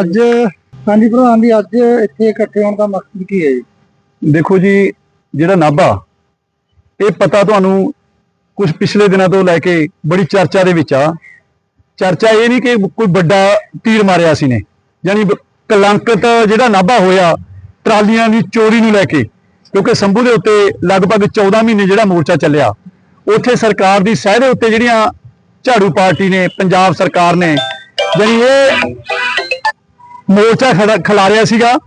ਅੱਜ, ਹਾਂਜੀ ਪ੍ਰਧਾਨ ਜੀ ਅੱਜ ਇੱਥੇ ਇਕੱਠੇ ਹੋਣ ਦਾ ਮਕਸਦ ਕੀ ਹੈ ਜੀ? ਦੇਖੋ ਜੀ, ਜਿਹੜਾ ਨਾਭਾ, ਇਹ ਪਤਾ ਤੁਹਾਨੂੰ ਕੁਝ ਪਿਛਲੇ ਦਿਨਾਂ ਤੋਂ ਲੈ ਕੇ ਬੜੀ ਚਰਚਾ ਦੇ ਵਿੱਚ ਆ। ਚਰਚਾ ਇਹ ਨਹੀਂ ਕਿ ਕੋਈ ਵੱਡਾ ਤੀਰ ਮਾਰਿਆ ਸੀ ਨੇ, ਯਾਨੀ ਬ- ਜਿਹੜਾ ਨਾਭਾ ਹੋਇਆ, ਟਰਾਲੀਆਂ ਦੀ ਚੋਰੀ ਨੂੰ ਲੈ ਕੇ, ਕਿਉਂਕਿ ਸੰਭੂ ਦੇ ਉੱਤੇ ਲਗਭਗ 14 ਮਹੀਨੇ ਜਿਹੜਾ ਮੋਰਚਾ ਚੱਲਿਆ, ਉੱਥੇ ਸਰਕਾਰ ਦੀ ਸਹਿ ਦੇ ਉੱਤੇ ਜਿਹੜੀਆਂ ਝਾੜੂ ਪਾਰਟੀ ਨੇ, ਪੰਜਾਬ ਸਰਕਾਰ ਨੇ, ਯਾਨੀ ਇਹ ਮੋਰਚਾ ਖੜਾ ਖਿਲਾਰਿਆ ਸੀਗਾ।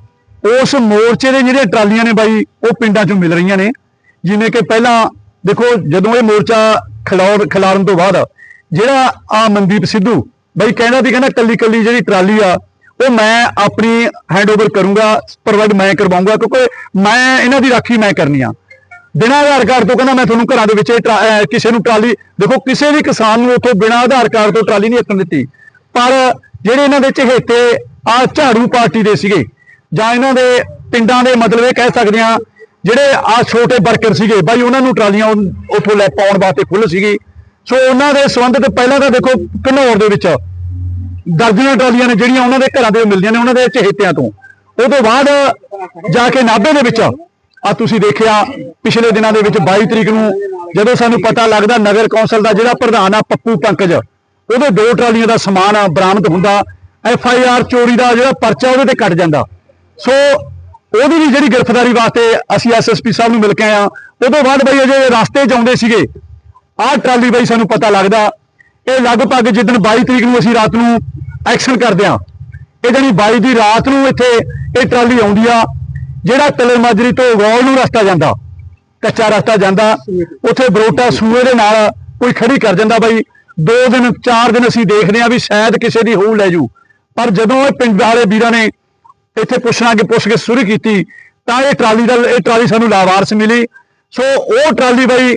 ਉਸ ਮੋਰਚੇ ਦੇ ਜਿਹੜੇ ਟਰਾਲੀਆਂ ਨੇ ਬਾਈ, ਉਹ ਪਿੰਡਾਂ ਚੋਂ ਮਿਲ ਰਹੀਆਂ ਨੇ। ਜਿਵੇਂ ਕਿ ਪਹਿਲਾਂ ਦੇਖੋ, ਜਦੋਂ ਇਹ ਮੋਰਚਾ ਖਿਲਾਰ ਖਿਲਾਰਨ ਤੋਂ ਬਾਅਦ ਜਿਹੜਾ ਆ ਮਨਦੀਪ ਸਿੱਧੂ, ਬਾਈ ਕਹਿੰਦਾ ਸੀ, ਕਹਿੰਦਾ ਕੱਲੀ ਕੱਲੀ ਜਿਹੜੀ ਟਰਾਲੀ ਆ, ਉਹ ਮੈਂ ਆਪਣੀ ਹੈਂਡਓਵਰ ਕਰੂੰਗਾ, ਪ੍ਰੋਵਾਈਡ ਮੈਂ ਕਰਵਾਉਂਗਾ, ਕਿਉਂਕਿ ਮੈਂ ਇਹਨਾਂ ਦੀ ਰਾਖੀ ਮੈਂ ਕਰਨੀ ਆ। ਬਿਨਾਂ ਆਧਾਰ ਕਾਰਡ ਤੋਂ ਕਹਿੰਦਾ ਮੈਂ ਤੁਹਾਨੂੰ ਘਰਾਂ ਦੇ ਵਿੱਚ ਇਹ ਟਰਾ- ਕਿਸੇ ਨੂੰ ਟਰਾਲੀ ਦੇਖੋ, ਕਿਸੇ ਵੀ ਕਿਸਾਨ ਨੂੰ ਉੱਥੋਂ ਬਿਨਾਂ ਆਧਾਰ ਕਾਰਡ ਤੋਂ ਟਰਾਲੀ ਨਹੀਂ ਰੱਖਣ ਦਿੱਤੀ। ਪਰ ਜਿਹੜੇ ਇਹਨਾਂ ਦੇ ਚਹੇਤੇ ਆ ਝਾੜੂ ਪਾਰਟੀ ਦੇ ਸੀਗੇ। ਜਾਂ ਇਹਨਾਂ ਦੇ ਪਿੰਡਾਂ ਦੇ ਮਤਲਬ ਇਹ ਕਹਿ ਸਕਦੇ ਆ ਜਿਹੜੇ ਆ ਛੋਟੇ ਵਰਕਰ ਸੀਗੇ, ਬਾਈ ਉਹਨਾਂ ਨੂੰ ਟਰਾਲੀਆਂ ਉੱਥੋਂ ਲੈ ਪਾਉਣ ਵਾਸਤੇ ਖੁੱਲ੍ਹ ਸੀਗੀ। ਸੋ ਉਹਨਾਂ ਦੇ ਸੰਬੰਧਿਤ ਪਹਿਲਾਂ ਤਾਂ ਦੇਖੋ ਘਨੌਰ ਦੇ ਵਿੱਚ ਦਰਜਨਾਂ ਟਰਾਲੀਆਂ ਨੇ ਜਿਹੜੀਆਂ ਉਹਨਾਂ ਦੇ ਘਰਾਂ ਦੇ ਮਿਲਦੀਆਂ ਨੇ, ਉਹਨਾਂ ਦੇ ਚਹੇਤਿਆਂ ਤੋਂ। ਉਹ ਤੋਂ ਬਾਅਦ ਜਾ ਕੇ ਨਾਭੇ ਦੇ ਵਿੱਚ ਆ ਤੁਸੀਂ ਦੇਖਿਆ, ਪਿਛਲੇ ਦਿਨਾਂ ਦੇ ਵਿੱਚ 22 ਤਰੀਕ ਨੂੰ ਜਦੋਂ ਸਾਨੂੰ ਪਤਾ ਲੱਗਦਾ ਨਗਰ ਕੌਂਸਲ ਦਾ ਜਿਹੜਾ ਪ੍ਰਧਾਨ ਆ ਪੱਪੂ ਪੰਕਜ, ਉਹਦੇ ਦੋ ਟਰਾਲੀਆਂ ਦਾ ਸਮਾਨ ਬਰਾਮਦ ਹੁੰਦਾ। ਐਫ ਆਈ ਆਰ ਚੋਰੀ ਦਾ ਜਿਹੜਾ ਪਰਚਾ ਉਹਦੇ ਤੇ ਕੱਟ ਜਾਂਦਾ। ਸੋ ਉਹਦੀ ਵੀ ਜਿਹੜੀ ਗ੍ਰਿਫਤਾਰੀ ਵਾਸਤੇ ਅਸੀਂ ਐਸਐਸਪੀ ਸਾਹਿਬ ਨੂੰ ਮਿਲ ਕੇ ਆਏ ਆ ਉਦੋਂ ਬਾਅਦ ਬਈ ਅਜੇ ਰਸਤੇ 'ਚ ਆਉਂਦੇ ਸੀਗੇ। ਆਹ ਟਰਾਲੀ ਬਈ ਸਾਨੂੰ ਪਤਾ ਲੱਗਦਾ। ਇਹ ਲਗਭਗ ਜਿੱਦਣ 22 ਤਰੀਕ ਨੂੰ ਅਸੀਂ ਰਾਤ ਨੂੰ ਐਕਸ਼ਨ ਕਰਦੇ ਆ ਇਹ ਜਿਹੜੀ 22 ਦੀ ਰਾਤ ਨੂੰ ਇੱਥੇ ਇਹ ਟਰਾਲੀ ਆਉਂਦੀ ਆ, ਜਿਹੜਾ ਤਲਰ ਮਾਜਰੀ ਤੋਂ ਗੌਲ ਨੂੰ ਰਸਤਾ ਜਾਂਦਾ। ਕੱਚਾ ਰਸਤਾ ਜਾਂਦਾ। ਉੱਥੇ ਬਰੋਟਾ ਸੂਏ ਦੇ ਨਾਲ ਕੋਈ ਖੜੀ ਕਰ ਜਾਂਦਾ ਬਾਈ। ਦੋ ਦਿਨ, ਚਾਰ ਦਿਨ ਅਸੀਂ ਦੇਖਦੇ ਆ ਵੀ ਸ਼ਾਇਦ ਕਿਸੇ ਦੀ ਹੋਊ ਲੈ ਜੂ। ਪਰ ਜਦੋਂ ਇਹ ਪਿੰਡ ਵਾਲੇ ਵੀਰਾਂ ਨੇ ਇੱਥੇ ਪੁੱਛਣਾ ਕਿ ਪੁੱਛ ਕੇ ਸ਼ੁਰੂ ਕੀਤੀ, ਤਾਂ ਇਹ ਟਰਾਲੀ ਦਾ, ਇਹ ਟਰਾਲੀ ਸਾਨੂੰ ਲਾਵਾਰਸ ਮਿਲੀ। ਸੋ ਉਹ ਟਰਾਲੀ ਬਾਈ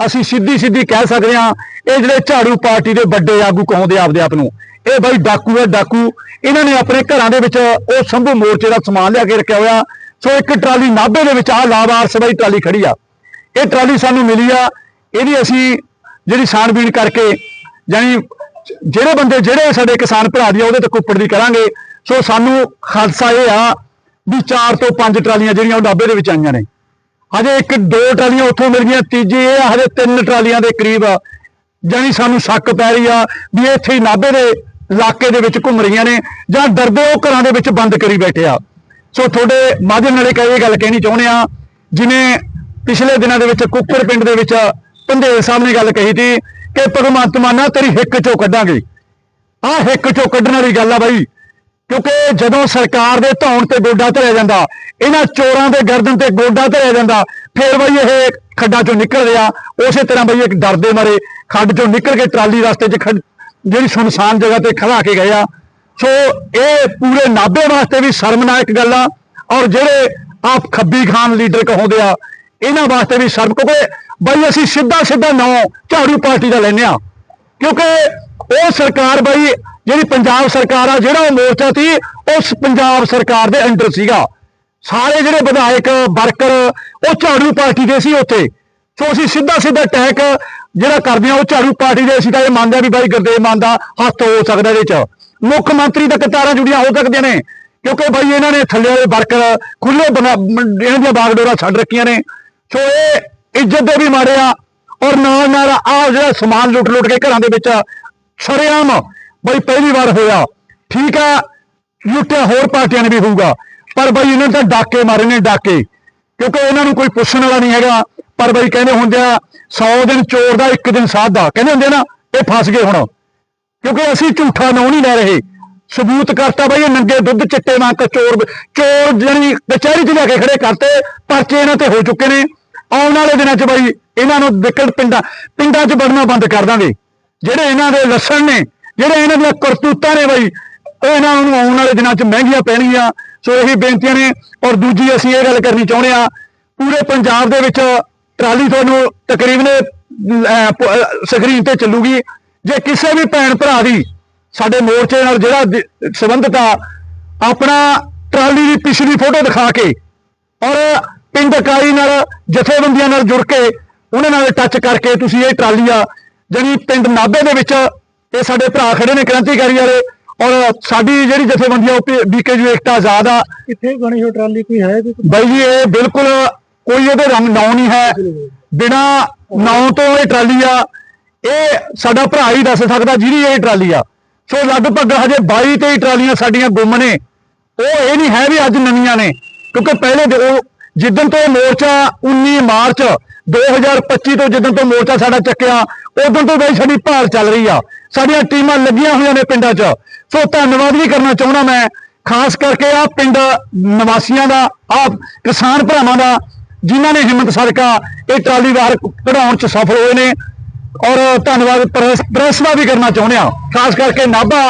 ਅਸੀਂ ਸਿੱਧੀ ਸਿੱਧੀ ਕਹਿ ਸਕਦੇ ਹਾਂ, ਇਹ ਜਿਹੜੇ ਝਾੜੂ ਪਾਰਟੀ ਦੇ ਵੱਡੇ ਆਗੂ ਕਹਾਉਂਦੇ ਆਪਦੇ ਆਪ ਨੂੰ, ਇਹ ਬਾਈ ਡਾਕੂ ਹੈ ਡਾਕੂ। ਇਹਨਾਂ ਨੇ ਆਪਣੇ ਘਰਾਂ ਦੇ ਵਿੱਚ ਉਹ ਸੰਭੂ ਮੋਰਚੇ ਦਾ ਸਮਾਨ ਲਿਆ ਕੇ ਰੱਖਿਆ ਹੋਇਆ। ਸੋ ਇੱਕ ਟਰਾਲੀ ਨਾਭੇ ਦੇ ਵਿੱਚ ਆ ਲਾਵਾਰਸ ਬਾਈ ਟਰਾਲੀ ਖੜੀ ਆ। ਇਹ ਟਰਾਲੀ ਸਾਨੂੰ ਮਿਲੀ ਆ। ਇਹਦੀ ਅਸੀਂ ਜਿਹੜੀ ਛਾਣਬੀਣ ਕਰਕੇ ਯਾਨੀ ਜਿਹੜੇ ਬੰਦੇ ਜਿਹੜੇ ਸਾਡੇ ਕਿਸਾਨ ਭਰਾ ਦੀ ਆ ਉਹਦੇ ਤੇ ਕੁੱਪੜ ਦੀ ਕਰਾਂਗੇ। ਸੋ ਸਾਨੂੰ ਖਾਲਸਾ ਇਹ ਆ ਵੀ ਚਾਰ ਤੋਂ ਪੰਜ ਟਰਾਲੀਆਂ ਜਿਹੜੀਆਂ ਉਹ ਨਾਭੇ ਦੇ ਵਿੱਚ ਆਈਆਂ ਨੇ। ਹਜੇ ਇੱਕ ਦੋ ਟਰਾਲੀਆਂ ਉੱਥੋਂ ਮਿਲ ਗਈਆਂ ਤੀਜੀ ਇਹ ਆ, ਹਜੇ ਤਿੰਨ ਟਰਾਲੀਆਂ ਦੇ ਕਰੀਬ ਜਾਨੀ ਸਾਨੂੰ ਸ਼ੱਕ ਪੈ ਰਹੀ ਆ ਵੀ ਇਹ ਇੱਥੇ ਹੀ ਨਾਭੇ ਦੇ ਇਲਾਕੇ ਦੇ ਵਿੱਚ ਘੁੰਮ ਰਹੀਆਂ ਨੇ ਜਾਂ ਡਰਦੇ ਉਹ ਘਰਾਂ ਦੇ ਵਿੱਚ ਬੰਦ ਕਰੀ ਬੈਠੇ ਆ। ਸੋ ਤੁਹਾਡੇ ਮਾਧਿਅਮ ਨਾਲ ਇਹ ਗੱਲ ਕਹਿਣੀ ਚਾਹੁੰਦੇ ਆ ਜਿਵੇਂ ਪਿਛਲੇ ਦਿਨਾਂ ਦੇ ਵਿੱਚ ਕੁੱਕਰ ਪਿੰਡ ਦੇ ਵਿੱਚ ਪੰਧੇਰ ਸਾਹਿਬ ਨੇ ਗੱਲ ਕਹੀ ਸੀ ਕਿ ਭਗਵੰਤ ਮਾਨਾ ਤੇਰੀ ਹਿੱਕ ਚੋਂ ਕੱਢਾਂਗੇ। ਆਹ ਹਿੱਕ ਚੋਂ ਕੱਢਣ ਵਾਲੀ ਗੱਲ ਆ ਬਾਈ, ਕਿਉਂਕਿ ਜਦੋਂ ਸਰਕਾਰ ਦੇ ਧੌਣ ਤੇ ਗੋਡਾ ਧਰਿਆ ਜਾਂਦਾ, ਇਹਨਾਂ ਚੋਰਾਂ ਦੇ ਗਰਦਨ ਤੇ ਗੋਡਾ ਧਰਿਆ ਜਾਂਦਾ, ਫਿਰ ਬਈ ਇਹ ਖੱਡਾਂ ਚੋਂ ਨਿਕਲ ਰਿਹਾ। ਉਸੇ ਤਰ੍ਹਾਂ ਬਈ ਇੱਕ ਡਰਦੇ ਮਾਰੇ, ਖੱਡ ਚੋਂ ਨਿਕਲ ਕੇ ਟਰਾਲੀ ਰਸਤੇ 'ਚ ਖੜ- ਜਿਹੜੀ ਸੁਨਸਾਨ ਜਗ੍ਹਾ ਤੇ ਖੜਾ ਕੇ ਗਏ ਆ। ਸੋ ਇਹ ਪੂਰੇ ਨਾਭੇ ਵਾਸਤੇ ਵੀ ਸ਼ਰਮਨਾਕ ਗੱਲ ਆ, ਔਰ ਜਿਹੜੇ ਆਪ ਖੱਬੀ ਖਾਨ ਲੀਡਰ ਕਹਾਉਂਦੇ ਆ ਇਹਨਾਂ ਵਾਸਤੇ ਵੀ ਸ਼ਰਮ ਕਿਉਂਕਿ ਬਈ ਅਸੀਂ ਸਿੱਧਾ ਸਿੱਧਾ ਨਾਂ ਝਾੜੂ ਪਾਰਟੀ ਦਾ ਲੈਨੇ ਆ ਕਿਉਂਕਿ ਉਹ ਸਰਕਾਰ ਬਾਈ, ਜਿਹੜੀ ਪੰਜਾਬ ਸਰਕਾਰ ਆ, ਜਿਹੜਾ ਉਹ ਮੋਰਚਾ ਸੀ, ਉਸ ਪੰਜਾਬ ਸਰਕਾਰ ਦੇ ਅੰਡਰ ਸੀਗਾ। ਸਾਰੇ ਜਿਹੜੇ ਵਿਧਾਇਕ, ਵਰਕਰ, ਉਹ ਝਾੜੂ ਪਾਰਟੀ ਦੇ ਸੀ ਉੱਥੇ। ਸੋ ਅਸੀਂ ਸਿੱਧਾ ਸਿੱਧਾ ਅਟੈਕ ਜਿਹੜਾ ਕਰਦੇ ਆ ਉਹ ਝਾੜੂ ਪਾਰਟੀ ਦੇ। ਅਸੀਂ ਤਾਂ ਇਹ ਮੰਨਦੇ ਆ ਵੀ ਬਾਈ ਗੁਰਦੇਵ ਮਾਨ ਦਾ ਹੱਥ ਹੋ ਸਕਦਾ ਇਹਦੇ ਚ। ਮੁੱਖ ਮੰਤਰੀ ਤੱਕ ਕਤਾਰਾਂ ਜੁੜੀਆਂ ਹੋ ਸਕਦੀਆਂ ਨੇ। ਕਿਉਂਕਿ ਬਾਈ ਇਹਨਾਂ ਨੇ ਥੱਲੇ ਵਾਲੇ ਵਰਕਰ ਖੁੱਲੇ ਇਹਨਾਂ ਦੀਆਂ ਬਾਗਡੋਰਾਂ ਛੱਡ ਰੱਖੀਆਂ ਨੇ। ਸੋ ਇਹ ਇੱਜ਼ਤ ਦੇ ਵੀ ਮਾਰੇ ਆ? ਔਰ ਨਾਲ ਨਾਲ ਆ ਜਿਹੜਾ ਸਮਾਨ ਲੁੱਟ ਲੁੱਟ ਕੇ ਘਰਾਂ ਦੇ ਵਿੱਚ ਸ਼ਰੇਆਮ ਬਈ ਪਹਿਲੀ ਵਾਰ ਹੋਇਆ। ਠੀਕ ਆ, ਲੁੱਟਿਆ ਹੋਰ ਪਾਰਟੀਆਂ ਨੇ ਵੀ ਹੋਊਗਾ। ਪਰ ਬਈ ਇਹਨਾਂ ਨੇ ਤਾਂ ਡਾਕੇ ਮਾਰੇ ਨੇ, ਡਾਕੇ। ਕਿਉਂਕਿ ਇਹਨਾਂ ਨੂੰ ਕੋਈ ਪੁੱਛਣ ਵਾਲਾ ਨਹੀਂ ਹੈਗਾ। ਪਰ ਬਈ ਕਹਿੰਦੇ ਹੁੰਦੇ ਆ 100 ਦਿਨ ਚੋਰ ਦਾ, ਇੱਕ ਦਿਨ ਸਾਧ ਦਾ। ਕਹਿੰਦੇ ਹੁੰਦੇ ਆ ਨਾ, ਇਹ ਫਸ ਗਏ ਹੁਣ। ਕਿਉਂਕਿ ਅਸੀਂ ਝੂਠਾ ਨਾਂ ਨਹੀਂ ਲੈ ਰਹੇ। ਸਬੂਤ ਕਰਤਾ ਬਈ ਇਹ ਨੰਗੇ ਦੁੱਧ ਚਿੱਟੇ ਵਾਂਗ ਚੋਰ ਚੋਰ ਜਿਹੜੀ ਕਚਹਿਰੀ 'ਚ ਲਿਆ ਕੇ ਖੜੇ ਕਰਤੇ, ਪਰਚੇ ਇਹਨਾਂ ਤੇ ਹੋ ਚੁੱਕੇ ਨੇ। ਆਉਣ ਵਾਲੇ ਦਿਨਾਂ 'ਚ ਬਾਈ ਇਹਨਾਂ ਨੂੰ ਵਿਕਟ ਪਿੰਡਾਂ ਪਿੰਡਾਂ 'ਚ ਵੜਨਾ ਬੰਦ ਕਰ ਦਾਂਗੇ। ਜਿਹੜੇ ਇਹਨਾਂ ਦੇ ਲੱਛਣ ਨੇ, ਜਿਹੜੇ ਇਹਨਾਂ ਦੀਆਂ ਕਰਤੂਤਾਂ ਨੇ ਬਾਈ, ਉਹ ਇਹਨਾਂ ਨੂੰ ਆਉਣ ਵਾਲੇ ਦਿਨਾਂ 'ਚ ਮਹਿੰਗੀਆਂ ਪੈਣਗੀਆਂ। ਸੋ ਇਹੀ ਬੇਨਤੀਆਂ ਨੇ, ਔਰ ਦੂਜੀ ਅਸੀਂ ਇਹ ਗੱਲ ਕਰਨੀ ਚਾਹੁੰਦੇ ਆ ਪੂਰੇ ਪੰਜਾਬ ਦੇ ਵਿੱਚ ਟਰਾਲੀ ਤੁਹਾਨੂੰ ਤਕਰੀਬਨ ਸਕਰੀਨ ਤੇ ਚੱਲੂਗੀ। ਜੇ ਕਿਸੇ ਵੀ ਭੈਣ ਭਰਾ ਦੀ ਸਾਡੇ ਮੋਰਚੇ ਨਾਲ ਜਿਹੜਾ ਦਿ- ਸੰਬੰਧਿਤ ਆ ਆਪਣਾ ਟਰਾਲੀ ਦੀ ਪਿਛਲੀ ਫੋਟੋ ਦਿਖਾ ਕੇ, ਔਰ ਪਿੰਡ ਇਕਾਈ ਨਾਲ ਜਥੇਬੰਦੀਆਂ ਨਾਲ ਜੁੜ ਕੇ ਉਹਨਾਂ ਨਾਲ ਟੱਚ ਕਰਕੇ ਤੁਸੀਂ ਇਹ ਟਰਾਲੀ ਆ ਜਾਨੀ ਪਿੰਡ ਨਾਭੇ ਦੇ ਵਿੱਚ ਇਹ ਸਾਡੇ ਭਰਾ ਖੜੇ ਨੇ ਕ੍ਰਾਂਤੀਕਾਰੀ ਵਾਲੇ ਔਰ ਸਾਡੀ ਜਿਹੜੀ ਜਥੇਬੰਦੀ ਆ ਉਹ ਬੀਕੇਯੂ ਏਕਤਾ ਆਜ਼ਾਦ ਆ। ਕਿੱਥੇ ਬਣੀ ਹੋ ਟਰਾਲੀ? ਕੋਈ ਹੈ ਬਾਈ ਜੀ ਇਹ ਬਿਲਕੁਲ ਕੋਈ ਇਹਦੇ ਰੰਗ ਨਾਉ ਨਹੀਂ ਹੈ। ਬਿਨਾ ਨਾਉ ਤੋਂ ਇਹ ਟਰਾਲੀ ਆ। ਇਹ ਸਾਡਾ ਭਰਾ ਹੀ ਦੱਸ ਸਕਦਾ ਜਿਹਦੀ ਇਹ ਟਰਾਲੀ ਆ। ਸੋ ਲਗਭਗ ਹਜੇ 22 23 ਟਰਾਲੀਆਂ ਸਾਡੀਆਂ ਗੁੰਮ ਨੇ। ਉਹ ਇਹ ਨਹੀਂ ਹੈ ਵੀ ਅੱਜ ਨਵੀਆਂ ਨੇ ਕਿਉਂਕਿ ਪਹਿਲੇ ਉਹ ਜਿੱਦਣ ਤੋਂ ਮੋਰਚਾ 19 ਮਾਰਚ 2025 ਤੋਂ ਜਿੱਦਣ ਤੋਂ ਮੋਰਚਾ ਸਾਡਾ ਚੱਕਿਆ, ਉਦੋਂ ਤੋਂ ਬਈ ਸਾਡੀ ਭਾਲ ਚੱਲ ਰਹੀ ਆ। ਸਾਡੀਆਂ ਟੀਮਾਂ ਲੱਗੀਆਂ ਹੋਈਆਂ ਨੇ ਪਿੰਡਾਂ 'ਚ। ਸੋ ਧੰਨਵਾਦ ਵੀ ਕਰਨਾ ਚਾਹੁੰਦਾ ਮੈਂ, ਖਾਸ ਕਰਕੇ ਆ ਪਿੰਡ ਨਿਵਾਸੀਆਂ ਦਾ, ਆ ਕਿਸਾਨ ਭਰਾਵਾਂ ਦਾ, ਜਿਨ੍ਹਾਂ ਨੇ ਹਿੰਮਤ ਸਦਕਾ ਇਹ ਟਰਾਲੀ ਬਾਹਰ ਕਢਾਉਣ 'ਚ ਸਫਲ ਹੋਏ ਨੇ। ਔਰ ਧੰਨਵਾਦ ਪ੍ਰੈਸ ਪ੍ਰੈਸ ਦਾ ਵੀ ਕਰਨਾ ਚਾਹੁੰਦੇ ਆ। ਖਾਸ ਕਰਕੇ ਨਾਭਾ,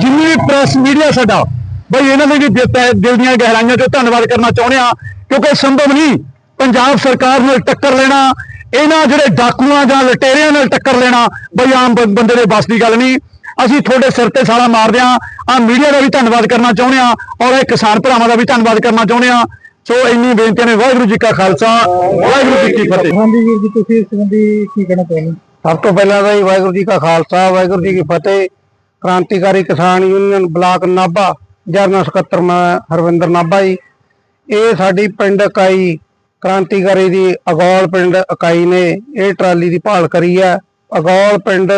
ਜਿੰਨੀ ਵੀ ਪ੍ਰੈਸ ਮੀਡੀਆ ਸਾਡਾ, ਬਈ ਇਹਨਾਂ ਦੇ ਵੀ ਦਿਲ ਦਿਲ ਦੀਆਂ ਗਹਿਰਾਈਆਂ 'ਚੋਂ ਧੰਨਵਾਦ ਕਰਨਾ ਚਾਹੁੰਦੇ ਆ। ਕਿਉਂਕਿ ਸੰਭਵ ਨਹੀਂ। ਪੰਜਾਬ ਸਰਕਾਰ ਨਾਲ ਟੱਕਰ ਲੈਣਾ ਇਹਨਾਂ ਜਿਹੜੇ ਡਾਕੂਆਂ ਜਾਂ ਲਟੇਰਿਆਂ ਨਾਲ ਟੱਕਰ ਲੈਣਾ ਬਈ ਆਮ ਬੰਦੇ ਦੇ ਬਸ ਦੀ ਗੱਲ ਨਹੀਂ। ਅਸੀਂ ਤੁਹਾਡੇ ਸਿਰ ਤੇ ਸਾਲਾ ਮਾਰਦੇ ਆ ਆ ਮੀਡੀਆ ਦਾ ਵੀ ਧੰਨਵਾਦ ਕਰਨਾ ਚਾਹੁੰਦੇ ਆ ਔਰ ਇਹ ਕਿਸਾਨ ਭਰਾਵਾਂ ਦਾ ਵੀ ਧੰਨਵਾਦ ਕਰਨਾ ਚਾਹੁੰਦੇ ਆ ਸੋ ਇੰਨੀ ਬੇਨਤੀਆਂ ਨੇ। ਵਾਹਿਗੁਰੂ ਜੀ ਕਾ ਖਾਲਸਾ ਵਾਹਿਗੁਰੂ ਜੀ ਕੀ ਫਤਿਹ। ਹਾਂਜੀ ਵੀਰ ਜੀ ਤੁਸੀਂ ਇਸ ਸੰਬੰਧੀ ਕੀ ਕਹਿਣਾ ਚਾਹੁੰਦੇ ਹੋ? ਸਭ ਤੋਂ ਪਹਿਲਾਂ ਤਾਂ ਵਾਹਿਗੁਰੂ ਜੀ ਕਾ ਖਾਲਸਾ ਵਾਹਿਗੁਰੂ ਜੀ ਕੀ ਫਤਿਹ। ਕ੍ਰਾਂਤੀਕਾਰੀ ਕਿਸਾਨ ਯੂਨੀਅਨ ਬਲਾਕ ਨਾਭਾ ਜਰਨਲ ਸਕੱਤਰ ਮੈਂ ਹਰਵਿੰਦਰ ਨਾਭਾ ਜੀ। ਇਹ ਸਾਡੀ ਪਿੰਡ ਇਕਾਈ ਕ੍ਰਾਂਤੀਕਾਰੀ ਦੀ ਅਗੌਲ ਪਿੰਡ ਇਕਾਈ ਨੇ ਇਹ ਟਰਾਲੀ ਦੀ ਭਾਲ ਕਰੀ ਹੈ। ਅਗੌਲ ਪਿੰਡ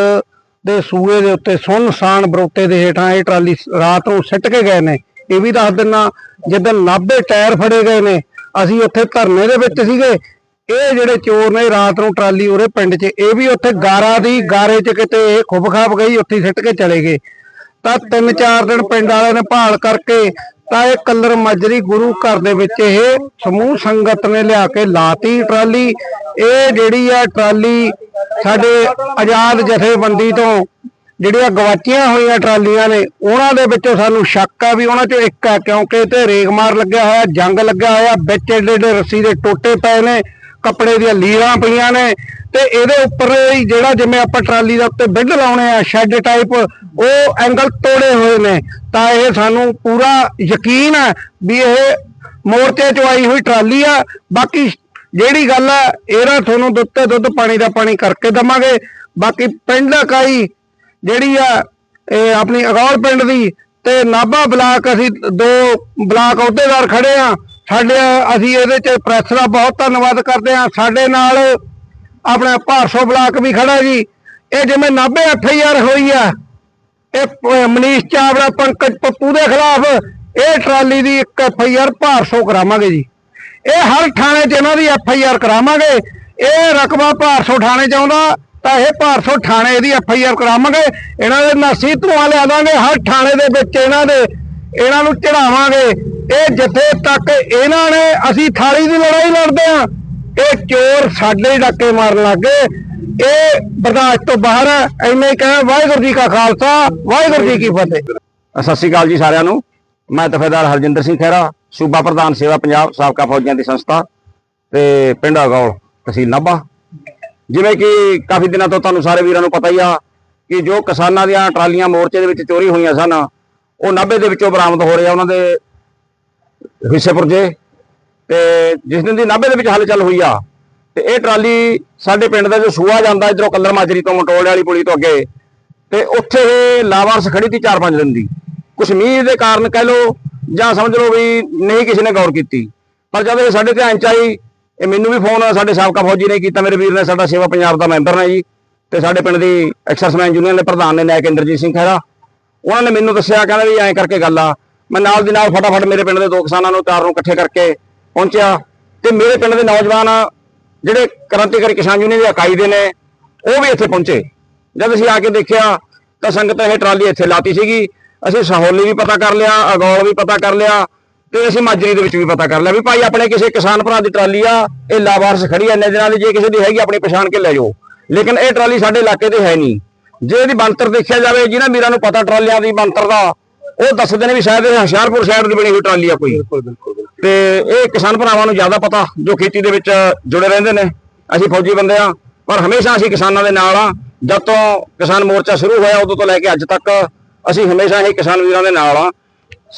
ਦੇ ਸੂਏ ਦੇ ਉੱਤੇ ਸੁੰਨਸਾਨ ਬਰੋਤੇ ਦੇ ਹੇਠਾਂ ਇਹ ਟਰਾਲੀ ਰਾਤ ਨੂੰ ਸਿੱਟ ਕੇ ਗਏ ਨੇ। ਇਹ ਵੀ ਦੱਸ ਦਿੰਨਾ ਜਦੋਂ 90 ਟਾਇਰ ਫੜੇ ਗਏ ਨੇ, ਅਸੀਂ ਉੱਥੇ ਧਰਨੇ ਦੇ ਵਿੱਚ ਸੀਗੇ। ਇਹ ਜਿਹੜੇ ਚੋਰ ਨੇ ਰਾਤ ਨੂੰ ਟਰਾਲੀ ਉਰੇ ਪਿੰਡ 'ਚ, ਇਹ ਵੀ ਉੱਥੇ ਗਾਰਾ ਦੀ ਗਾਰੇ 'ਚ ਕਿਤੇ ਇਹ ਖੁਬ ਖਾਪ ਗਈ, ਉੱਥੇ ਸਿੱਟ ਕੇ ਚਲੇ ਗਏ। ਤਾਂ ਤਿੰਨ ਚਾਰ ਦਿਨ ਪਿੰਡ ਵਾਲਿਆਂ ਨੇ ਭਾਲ ਕਰਕੇ ਤਾਂ ਇਹ ਕੱਲਰ ਮਜਰੀ ਗੁਰੂ ਘਰ ਦੇ ਵਿੱਚ ਇਹ ਸਮੂਹ ਸੰਗਤ ਨੇ ਲਿਆ ਕੇ ਲਾਤੀ ਟਰਾਲੀ। ਇਹ ਜਿਹੜੀ ਆ ਟਰਾਲੀ ਸਾਡੇ ਆਜ਼ਾਦ ਜਥੇਬੰਦੀ ਤੋਂ ਜਿਹੜੀਆਂ ਗਵਾਚੀਆਂ ਹੋਈਆਂ ਟਰਾਲੀਆਂ ਨੇ, ਉਹਨਾਂ ਦੇ ਵਿੱਚੋਂ ਸਾਨੂੰ ਸ਼ੱਕ ਆ ਵੀ ਉਹਨਾਂ ਚੋਂ ਇੱਕ ਆ, ਕਿਉਂਕਿ ਤੇ ਰੇਗਮਾਰ ਲੱਗਿਆ ਹੋਇਆ, ਜੰਗ ਲੱਗਿਆ ਹੋਇਆ, ਵਿੱਚ ਏਡੇ ਏਡੇ ਰੱਸੀ ਦੇ ਟੋਟੇ ਪਏ ਨੇ ਕੱਪੜੇ ਦੀਆਂ ਲੀਰਾਂ ਪਈਆਂ ਨੇ ਤੇ ਇਹਦੇ ਉੱਪਰ ਜਿਹੜਾ ਜਿਵੇਂ ਆਪਾਂ ਟਰਾਲੀ ਦੇ ਉੱਤੇ ਬਿੱਡ ਲਾਉਣੇ ਆ, ਸ਼ੈੱਡ ਟਾਈਪ ਉਹ ਐਂਗਲ ਤੋੜੇ ਹੋਏ ਨੇ। ਤਾਂ ਇਹ ਸਾਨੂੰ ਪੂਰਾ ਯਕੀਨ ਹੈ ਵੀ ਇਹ ਮੋਰਚੇ ਚ ਆਈ ਹੋਈ ਟਰਾਲੀ ਆ। ਬਾਕੀ ਜਿਹੜੀ ਗੱਲ ਆ, ਇਹਦਾ ਤੁਹਾਨੂੰ ਦੁੱਧ ਤੇ ਦੁੱਧ, ਪਾਣੀ ਦਾ ਪਾਣੀ ਕਰਕੇ ਦਵਾਂਗੇ। ਬਾਕੀ ਪਿੰਡ ਇਕਾਈ ਜਿਹੜੀ ਆ, ਇਹ ਆਪਣੀ ਅਗੌਲ ਪਿੰਡ ਦੀ ਤੇ ਨਾਭਾ ਬਲਾਕ ਅਸੀਂ ਦੋ ਬਲਾਕ ਅਹੁਦੇਦਾਰ ਖੜੇ ਆ। ਸਾਡੇ ਅਸੀਂ ਇਹਦੇ ਚ ਪ੍ਰੈਸ ਦਾ ਬਹੁਤ ਧੰਨਵਾਦ ਕਰਦੇ ਹਾਂ। ਸਾਡੇ ਨਾਲ ਆਪਣਾ ਭਾਰਸੋ ਬਲਾਕ ਵੀ ਖੜਾ ਜੀ। ਇਹ ਜਿਵੇਂ ਨਾਭੇ ਐਫ ਆਈ ਆਰ ਹੋਈ ਆ, ਇਹ ਮਨੀਸ਼ ਚਾਵੜਾ ਪੰਕਜ ਪੱਪੂ ਦੇ ਖਿਲਾਫ ਇਹ ਟਰਾਲੀ ਦੀ ਇੱਕ ਐਫ ਆਈ ਆਰ ਭਾਰਸੋ ਕਰਾਵਾਂਗੇ ਜੀ। ਇਹ ਹਰ ਥਾਣੇ 'ਚ ਇਹਨਾਂ ਦੀ ਐਫ ਆਈ ਆਰ ਕਰਾਵਾਂਗੇ। ਇਹ ਰਕਬਾ ਭਾਰਸੋ ਥਾਣੇ 'ਚ ਆਉਂਦਾ, ਤਾਂ ਇਹ ਭਾਰਸੋ ਥਾਣੇ ਦੀ ਐਫ ਆਈ ਆਰ ਕਰਾਵਾਂਗੇ। ਇਹਨਾਂ ਦੇ ਨਾਸੀ ਧੂਆਂ ਲਿਆ ਦਾਂਗੇ ਹਰ ਥਾਣੇ ਦੇ ਵਿੱਚ ਇਹਨਾਂ ਦੇ ਇਹਨਾਂ ਨੂੰ ਚੜਾਵਾਂਗੇ। ਇਹ ਜਿੱਥੇ ਤੱਕ ਇਹਨਾਂ ਨੇ ਅਸੀਂ ਥਾਲੀ ਦੀ ਲੜਾਈ ਲੜਦੇ ਆ ਇਹ ਚੋਰ ਸਾਡੇ ਡਾਕੇ ਮਾਰਨ ਲੱਗੇ ਇਹ ਬਰਦਾਸ਼ਤ ਤੋਂ ਬਾਹਰ ਹੈ, ਇੰਨੇ ਹੀ। ਕਹੇ ਵਾਹਿਗੁਰੂ ਜੀ ਕਾ ਖਾਲਸਾ, ਵਾਹਿਗੁਰੂ ਜੀ ਕੀ ਫਤਿਹ। ਸਤਿ ਸ਼੍ਰੀ ਅਕਾਲ ਜੀ ਸਾਰਿਆਂ ਨੂੰ। ਮੈਂ ਦਫੇਦਾਰ ਹਰਜਿੰਦਰ ਸਿੰਘ ਖਹਿਰਾ, ਸੂਬਾ ਪ੍ਰਧਾਨ ਸੇਵਾ ਪੰਜਾਬ, ਸਾਬਕਾ ਫੌਜੀਆਂ ਦੀ ਸੰਸਥਾ ਤੇ ਪਿੰਡ ਅਗੌਲ, ਤਹਿਸੀਲ ਨਾਭਾ। ਜਿਵੇਂ ਕਿ ਕਾਫੀ ਦਿਨਾਂ ਤੋਂ ਤੁਹਾਨੂੰ ਸਾਰੇ ਵੀਰਾਂ ਨੂੰ ਪਤਾ ਹੀ ਆ ਕਿ ਜੋ ਕਿਸਾਨਾਂ ਦੀਆਂ ਟਰਾਲੀਆਂ ਮੋਰਚੇ ਦੇ ਵਿੱਚ ਚੋਰੀ ਹੋਈਆਂ ਸਨ ਉਹ ਨਾਭੇ ਦੇ ਵਿੱਚੋਂ ਬਰਾਮਦ ਹੋ ਰਿਹਾ ਉਹਨਾਂ ਦੇ ਹਿੱਸੇ ਪੁਰਜੇ ਤੇ ਜਿਸ ਦਿਨ ਦੀ ਨਾਭੇ ਦੇ ਵਿੱਚ ਹਲਚਲ ਹੋਈ ਆ, ਤੇ ਇਹ ਟਰਾਲੀ ਸਾਡੇ ਪਿੰਡ ਦਾ ਜੋ ਸੂਆ ਜਾਂਦਾ ਇਧਰੋਂ ਕੱਲਰ ਮਾਜਰੀ ਤੋਂ ਮਟੋਲ ਵਾਲੀ ਪੁਲੀ ਤੋਂ ਅੱਗੇ, ਤੇ ਉੱਥੇ ਇਹ ਲਾਵਾਰਸ ਖੜੀ ਸੀ 4-5 ਦਿਨ ਦੀ। ਕੁਛ ਮੀਂਹ ਦੇ ਕਾਰਨ ਕਹਿ ਲੋ ਜਾਂ ਸਮਝ ਲਓ ਵੀ ਨਹੀਂ ਕਿਸੇ ਨੇ ਗੌਰ ਕੀਤੀ। ਪਰ ਜਦ ਇਹ ਸਾਡੇ ਧਿਆਨ ਚ ਆਈ, ਇਹ ਮੈਨੂੰ ਵੀ ਫੋਨ ਸਾਡੇ ਸਾਬਕਾ ਫੌਜੀ ਨੇ ਕੀਤਾ, ਮੇਰੇ ਵੀਰ ਨੇ, ਸਾਡਾ ਸੇਵਾ ਪੰਜਾਬ ਦਾ ਮੈਂਬਰ ਨੇ ਜੀ, ਤੇ ਸਾਡੇ ਪਿੰਡ ਦੀ ਐਕਸਰਸਮੈਨ ਯੂਨੀਅਨ ਦੇ ਪ੍ਰਧਾਨ ਨੇ, ਨਾਇਕ ਇੰਦਰਜੀਤ ਸਿੰਘ ਖਹਿਰਾ। ਉਹਨਾਂ ਨੇ ਮੈਨੂੰ ਦੱਸਿਆ, ਕਹਿੰਦਾ ਵੀ ਐਂ ਕਰਕੇ ਗੱਲ ਆ। ਮੈਂ ਨਾਲ ਦੀ ਨਾਲ ਫਟਾਫਟ ਮੇਰੇ ਪਿੰਡ ਦੇ ਦੋ ਕਿਸਾਨਾਂ ਨੂੰ ਤਾਰ ਨੂੰ ਇਕੱਠੇ ਕਰਕੇ ਪਹੁੰਚਿਆ। ਤੇ ਮੇਰੇ ਪਿੰਡ ਦੇ ਨੌਜਵਾਨ ਜਿਹੜੇ ਕ੍ਰਾਂਤੀਕਾਰੀ ਕਿਸਾਨ ਯੂਨੀਅਨ ਦੇ ਇਕਾਈ ਦੇ ਨੇ, ਉਹ ਵੀ ਇੱਥੇ ਪਹੁੰਚੇ। ਜਦ ਅਸੀਂ ਆ ਕੇ ਦੇਖਿਆ, ਤਾਂ ਸੰਗਤ ਇਹ ਟਰਾਲੀ ਇੱਥੇ ਲਾਤੀ ਸੀਗੀ। ਅਸੀਂ ਸਹੌਲੀ ਵੀ ਪਤਾ ਕਰ ਲਿਆ, ਅਗੌਲ ਵੀ ਪਤਾ ਕਰ ਲਿਆ, ਤੇ ਅਸੀਂ ਮਾਜਰੀ ਦੇ ਵਿੱਚ ਵੀ ਪਤਾ ਕਰ ਲਿਆ ਵੀ ਭਾਈ ਆਪਣੇ ਕਿਸੇ ਕਿਸਾਨ ਭਰਾ ਦੀ ਟਰਾਲੀ ਆ, ਇਹ ਲਾਵਾਰਸ ਖੜੀ ਐ ਇੰਨੇ ਦਿਨਾਂ ਦੀ ਜੇ ਕਿਸੇ ਦੀ ਹੈਗੀ, ਆਪਣੀ ਪਛਾਣ ਕੇ ਲੈ ਜਾਓ। ਲੇਕਿਨ ਇਹ ਟਰਾਲੀ ਸਾਡੇ ਇਲਾਕੇ ਤੇ ਹੈ ਨਹੀਂ। ਜੇ ਇਹਦੀ ਬੰਤਰ ਦੇਖਿਆ ਜਾਵੇ ਜਿਹਨਾਂ ਵੀਰਾਂ ਨੂੰ ਪਤਾ ਟਰਾਲੀਆਂ ਦੀ ਬੰਤਰ ਦਾ ਉਹ ਦੱਸਦੇ ਨੇ ਵੀ ਸ਼ਾਇਦ ਇਹ ਹੁਸ਼ਿਆਰਪੁਰ ਸਾਈਡ ਦੀ ਬਣੀ ਹੋਈ ਟਰਾਲੀ ਆ ਕੋਈ। ਬਿਲਕੁਲ ਬਿਲਕੁਲ ਤੇ ਇਹ ਕਿਸਾਨ ਭਰਾਵਾਂ ਨੂੰ ਜ਼ਿਆਦਾ ਪਤਾ ਜੋ ਖੇਤੀ ਦੇ ਵਿੱਚ ਜੁੜੇ ਰਹਿੰਦੇ ਨੇ। ਅਸੀਂ ਫੌਜੀ ਬੰਦੇ ਆ ਪਰ ਹਮੇਸ਼ਾ ਅਸੀਂ ਕਿਸਾਨਾਂ ਦੇ ਨਾਲ ਆ। ਜਦ ਤੋਂ ਕਿਸਾਨ ਮੋਰਚਾ ਸ਼ੁਰੂ ਹੋਇਆ ਉਦੋਂ ਤੋਂ ਲੈ ਕੇ ਅੱਜ ਤੱਕ ਅਸੀਂ ਹਮੇਸ਼ਾ ਹੀ ਕਿਸਾਨ ਵੀਰਾਂ ਦੇ ਨਾਲ ਆ।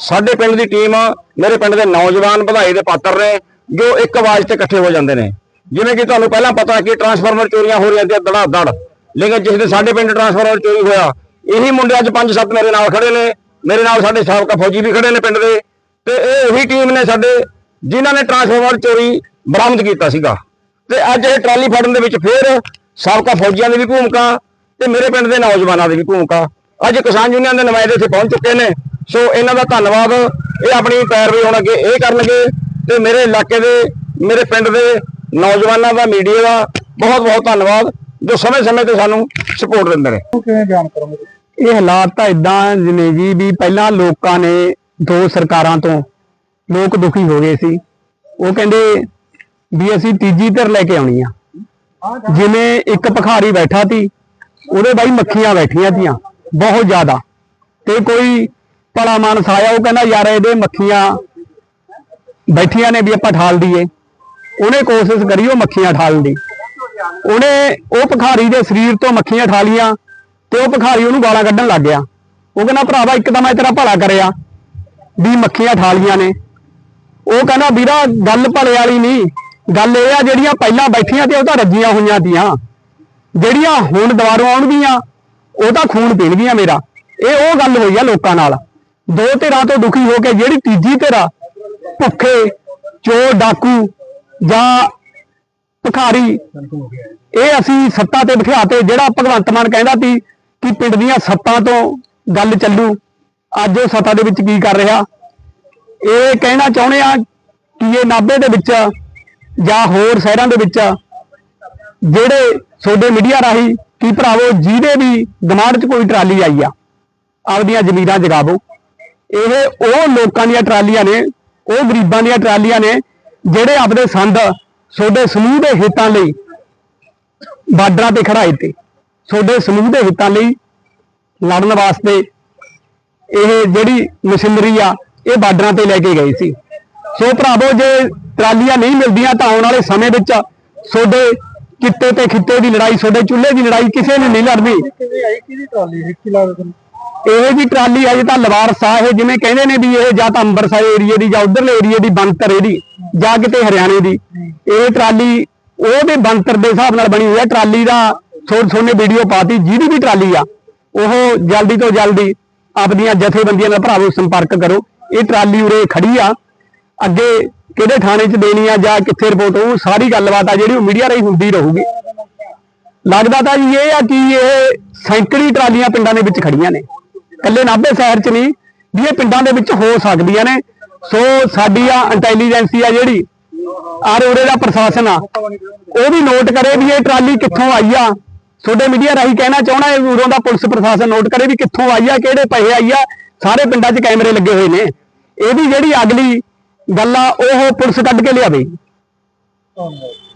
ਸਾਡੇ ਪਿੰਡ ਦੀ ਟੀਮ ਮੇਰੇ ਪਿੰਡ ਦੇ ਨੌਜਵਾਨ ਵਧਾਈ ਦੇ ਪਾਤਰ ਨੇ ਜੋ ਇੱਕ ਆਵਾਜ਼ ਤੇ ਇਕੱਠੇ ਹੋ ਜਾਂਦੇ ਨੇ। ਜਿਵੇਂ ਕਿ ਤੁਹਾਨੂੰ ਪਹਿਲਾਂ ਪਤਾ ਕਿ ਟਰਾਂਸਫਾਰਮਰ ਚੋਰੀਆਂ ਹੋ ਰਹੀਆਂ ਤੇ ਦੜਾ ਦੜ ਲੇਕਿਨ ਜਿਸ ਦਿਨ ਸਾਡੇ ਪਿੰਡ ਟਰਾਂਸਫਾਰਮਰ ਚੋਰੀ ਹੋਇਆ, ਇਹੀ ਮੁੰਡੇ ਅੱਜ 5-7 ਮੇਰੇ ਨਾਲ ਖੜੇ ਨੇ, ਮੇਰੇ ਨਾਲ ਸਾਡੇ ਸਾਬਕਾ ਫੌਜੀ ਵੀ ਖੜੇ ਨੇ ਪਿੰਡ ਦੇ, ਤੇ ਇਹ ਉਹੀ ਟੀਮ ਨੇ ਸਾਡੇ ਜਿਨ੍ਹਾਂ ਨੇ ਟਰਾਂਸਫਾਰਮਰ ਚੋਰੀ ਬਰਾਮਦ ਕੀਤਾ ਸੀਗਾ। ਤੇ ਅੱਜ ਇਹ ਟਰਾਲੀ ਫੜਨ ਦੇ ਵਿੱਚ ਫਿਰ ਸਾਬਕਾ ਫੌਜੀਆਂ ਦੀ ਵੀ ਭੂਮਿਕਾ ਤੇ ਮੇਰੇ ਪਿੰਡ ਦੇ ਨੌਜਵਾਨਾਂ ਦੀ ਵੀ ਭੂਮਿਕਾ। ਅੱਜ ਕਿਸਾਨ ਯੂਨੀਅਨ ਦੇ ਨੁਮਾਇੰਦੇ ਇੱਥੇ ਪਹੁੰਚ ਚੁੱਕੇ ਨੇ, ਸੋ ਇਹਨਾਂ ਦਾ ਧੰਨਵਾਦ। ਇਹ ਆਪਣੀ ਪੈਰਵੀ ਹੁਣ ਅੱਗੇ ਇਹ ਕਰਨਗੇ ਤੇ ਮੇਰੇ ਇਲਾਕੇ ਦੇ, ਮੇਰੇ ਪਿੰਡ ਦੇ ਨੌਜਵਾਨਾਂ ਦਾ, ਮੀਡੀਆ ਦਾ ਬਹੁਤ ਬਹੁਤ ਧੰਨਵਾਦ। ਜੋ ਸਮੇਂ-ਸਮੇਂ ਤੇ ਸਾਨੂੰ ਸਪੋਰਟ ਦਿੰਦੇ ਨੇ। ਕਿਵੇਂ ਬਿਆਨ ਕਰੋਗੇ ਇਹ ਹਾਲਾਤ ਤਾਂ ਇਦਾਂ ਜਿਵੇਂ ਜੀ ਵੀ ਪਹਿਲਾਂ ਲੋਕਾਂ ਨੇ ਦੋ ਸਰਕਾਰਾਂ ਤੋਂ ਲੋਕ ਦੁਖੀ ਹੋ ਗਏ ਸੀ। ਉਹ ਕਹਿੰਦੇ ਵੀ ਅਸੀਂ ਤੀਜੀ ਧਿਰ ਲੈ ਕੇ ਆਉਣੀ ਆ। ਜਿਵੇਂ ਇੱਕ ਭਖਾਰੀ ਬੈਠਾ ਸੀ ਉਹਦੇ ਬਾਈ ਮੱਖੀਆਂ ਬੈਠੀਆਂ ਤੀਆਂ ਬਹੁਤ ਜ਼ਿਆਦਾ। ਤੇ ਕੋਈ ਭਲਾ ਮਾਨਸ ਆਇਆ ਉਹ ਕਹਿੰਦਾ ਯਾਰ ਇਹਦੇ ਮੱਖੀਆਂ ਬੈਠੀਆਂ ਨੇ ਵੀ ਆਪਾਂ ਠਾਲ ਦਈਏ। ਉਹਨੇ ਕੋਸ਼ਿਸ਼ ਕਰੀ ਉਹ ਮੱਖੀਆਂ ਠਾਲਣ ਦੀ। ਉਹਨੇ ਉਹ ਭਖਾਰੀ ਦੇ ਸਰੀਰ ਤੋਂ ਮੱਖੀਆਂ ਠਾਲੀਆਂ ਤੇ ਉਹ ਭਖਾਰੀ ਉਹਨੂੰ ਗਾਲਾਂ ਕੱਢਣ ਲੱਗ ਗਿਆ। ਉਹ ਕਹਿੰਦਾ, ਭਰਾਵਾ, ਇੱਕ ਤਾਂ ਮੈਂ ਤੇਰਾ ਭਲਾ ਕਰਿਆ ਵੀ ਮੱਖੀਆਂ ਠਾਲੀਆਂ ਨੇ। ਉਹ ਕਹਿੰਦਾ, ਵੀਰਾ, ਗੱਲ ਭਲੇ ਵਾਲੀ ਨਹੀਂ। ਗੱਲ ਇਹ ਆ, ਜਿਹੜੀਆਂ ਪਹਿਲਾਂ ਬੈਠੀਆਂ ਤੇ ਉਹ ਤਾਂ ਰੱਜੀਆਂ ਹੋਈਆਂ ਤੀਆਂ। ਜਿਹੜੀਆਂ ਹੁਣ ਦੁਬਾਰਾ ਆਉਣਗੀਆਂ, ਉਹ ਤਾਂ ਖੂਨ ਪੀਣਗੀਆਂ ਮੇਰਾ। ਇਹ ਉਹ ਗੱਲ ਹੋਈ ਆ ਲੋਕਾਂ ਨਾਲ। ਦੋ ਧਿਰਾਂ ਤੋਂ ਦੁਖੀ ਹੋ ਕੇ ਜਿਹੜੀ ਤੀਜੀ ਧਿਰ ਭੁੱਖੇ, ਚੋਰ, ਡਾਕੂ ਜਾਂ ਭਿਖਾਰੀ। ਇਹ ਅਸੀਂ ਸੱਤਾ ਤੇ ਬਿਠਾ ਤੇ ਜਿਹੜਾ ਭਗਵੰਤ ਮਾਨ ਕਹਿੰਦਾ ਸੀ ਕਿ ਪਿੰਡ ਦੀਆਂ ਸੱਤਾਂ ਤੋਂ ਗੱਲ ਚੱਲੂ, ਅੱਜ ਉਹ ਸੱਤਾ ਦੇ ਵਿੱਚ ਕੀ ਕਰ ਰਿਹਾ? ਇਹ ਕਹਿਣਾ ਚਾਹੁੰਦੇ ਆ ਕਿ ਇਹ ਨਾਭੇ ਦੇ ਵਿੱਚ ਜਾਂ ਹੋਰ ਸ਼ਹਿਰਾਂ ਦੇ ਵਿੱਚ ਜਿਹੜੇ ਤੁਹਾਡੇ ਮੀਡੀਆ ਰਾਹੀਂ ਕਿ ਭਰਾਵੋ, ਜਿਹਦੇ ਵੀ ਗਮਾਂਡ 'ਚ ਕੋਈ ਟਰਾਲੀ ਆਈ ਆ, ਆਪਦੀਆਂ ਜ਼ਮੀਰਾਂ ਜਗਾਵੋ। ਇਹ ਉਹ ਲੋਕਾਂ ਦੀਆਂ ਟਰਾਲੀਆਂ ਨੇ, ਉਹ ਗਰੀਬਾਂ ਦੀਆਂ ਟਰਾਲੀਆਂ ਨੇ, ਜਿਹੜੇ ਆਪਦੇ ਸੰਦ ਤੁਹਾਡੇ ਸਮੂਹ ਦੇ ਹਿੱਤਾਂ ਲਈ ਬਾਰਡਰਾਂ ਤੇ ਖੜਾਏ ਤੇ ਤੁਹਾਡੇ ਸਮੂਹ ਦੇ ਹਿੱਤਾਂ ਲਈ ਲੜਨ ਵਾਸਤੇ ਇਹ ਜਿਹੜੀ ਮਸ਼ੀਨਰੀ ਆ, ਇਹ ਬਾਰਡਰਾਂ ਤੇ ਲੈ ਕੇ ਗਏ ਸੀ। ਸੋ ਭਰਾਵੋ, ਜੇ ਟਰਾਲੀਆਂ ਨਹੀਂ ਮਿਲਦੀਆਂ ਤਾਂ ਆਉਣ ਵਾਲੇ ਸਮੇਂ ਵਿੱਚ ਤੁਹਾਡੇ ਕਿੱਤੇ ਤੇ ਖਿੱਤੇ ਦੀ ਲੜਾਈ, ਤੁਹਾਡੇ ਚੁੱਲ੍ਹੇ ਦੀ ਲੜਾਈ ਕਿਸੇ ਨੇ ਨਹੀਂ ਲੜਨੀ। ਕਿਵੇਂ ਆਈ? ਕਿਹਦੀ ਟਰਾਲੀ? ਹੈ ਕੀ ਇਹ ਜੀ ਟਰਾਲੀ ਅਜੇ ਤਾਂ ਲਵਾਰ ਇਹ ਜਿਵੇਂ ਕਹਿੰਦੇ ਨੇ ਵੀ ਇਹ ਜਾਂ ਤਾਂ ਅੰਬਰਸਰ ਏਰੀਏ ਦੀ ਜਾਂ ਉਧਰਲੇ ਏਰੀਏ ਦੀ ਬੰਤਰ ਇਹਦੀ, ਜਾਂ ਕਿਤੇ ਹਰਿਆਣੇ ਦੀ। ਇਹ ਟਰਾਲੀ ਉਹਦੇ ਬੰਤਰ ਦੇ ਹਿਸਾਬ ਨਾਲ ਬਣੀ ਹੋਈ ਹੈ ਟਰਾਲੀ ਦਾ ਥੋੜ ਥੋਨੇ ਵੀਡੀਓ ਪਾਤੀ, ਜਿਹਦੀ ਵੀ ਟਰਾਲੀ ਆ, ਉਹ ਜਲਦੀ ਤੋਂ ਜਲਦੀ ਆਪਣੀਆਂ ਜਥੇਬੰਦੀਆਂ ਨਾਲ ਭਰਾਵੋ ਸੰਪਰਕ ਕਰੋ। ਇਹ ਟਰਾਲੀ ਉਰੇ ਖੜੀ ਆ। ਅੱਗੇ ਕਿਹੜੇ ਥਾਣੇ 'ਚ ਦੇਣੀ ਆ ਜਾਂ ਕਿੱਥੇ ਰਿਪੋਰਟ ਉਹ ਸਾਰੀ ਗੱਲਬਾਤ ਆ ਜਿਹੜੀ ਉਹ ਮੀਡੀਆ ਰਾਹੀਂ ਹੁੰਦੀ ਰਹੂਗੀ। ਲੱਗਦਾ ਤਾਂ ਜੀ ਇਹ ਆ ਕਿ ਇਹ ਸੈਂਕੜੀ ਟਰਾਲੀਆਂ ਪਿੰਡਾਂ ਦੇ ਵਿੱਚ ਖੜੀਆਂ ਨੇ। ਕੱਲੇ ਨਾਭੇ ਸ਼ਹਿਰ 'ਚ ਨਹੀਂ, ਵੀ ਇਹ ਪਿੰਡਾਂ ਦੇ ਵਿੱਚ ਹੋ ਸਕਦੀਆਂ ਨੇ। ਸੋ ਸਾਡੀ ਆ ਇੰਟੈਲੀਜੈਂਸੀ ਆ ਜਿਹੜੀ, ਆਰ ਉਰੇ ਦਾ ਪ੍ਰਸ਼ਾਸਨ ਆ, ਉਹ ਵੀ ਨੋਟ ਕਰੇ ਵੀ ਇਹ ਟਰਾਲੀ ਕਿੱਥੋਂ ਆਈ ਆ। ਤੁਹਾਡੇ ਮੀਡੀਆ ਰਾਹੀਂ ਕਹਿਣਾ ਚਾਹਣਾ ਇਹ ਉਰੋਂ ਦਾ ਪੁਲਿਸ ਪ੍ਰਸ਼ਾਸਨ ਨੋਟ ਕਰੇ ਵੀ ਕਿੱਥੋਂ ਆਈ ਆ, ਕਿਹੜੇ ਪੈਸੇ ਆਈ ਆ, ਸਾਰੇ ਪਿੰਡਾਂ 'ਚ ਕੈਮਰੇ ਲੱਗੇ ਹੋਏ ਨੇ। ਇਹਦੀ ਜਿਹੜੀ ਅਗਲੀ ਗੱਲ ਆ, ਉਹ ਪੁਲਿਸ ਕੱਢ ਕੇ ਲਿਆਵੇ। ਧੰਨਵਾਦ